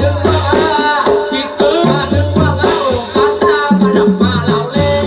ดึงมาเอากาตาประดับมาเราเล่น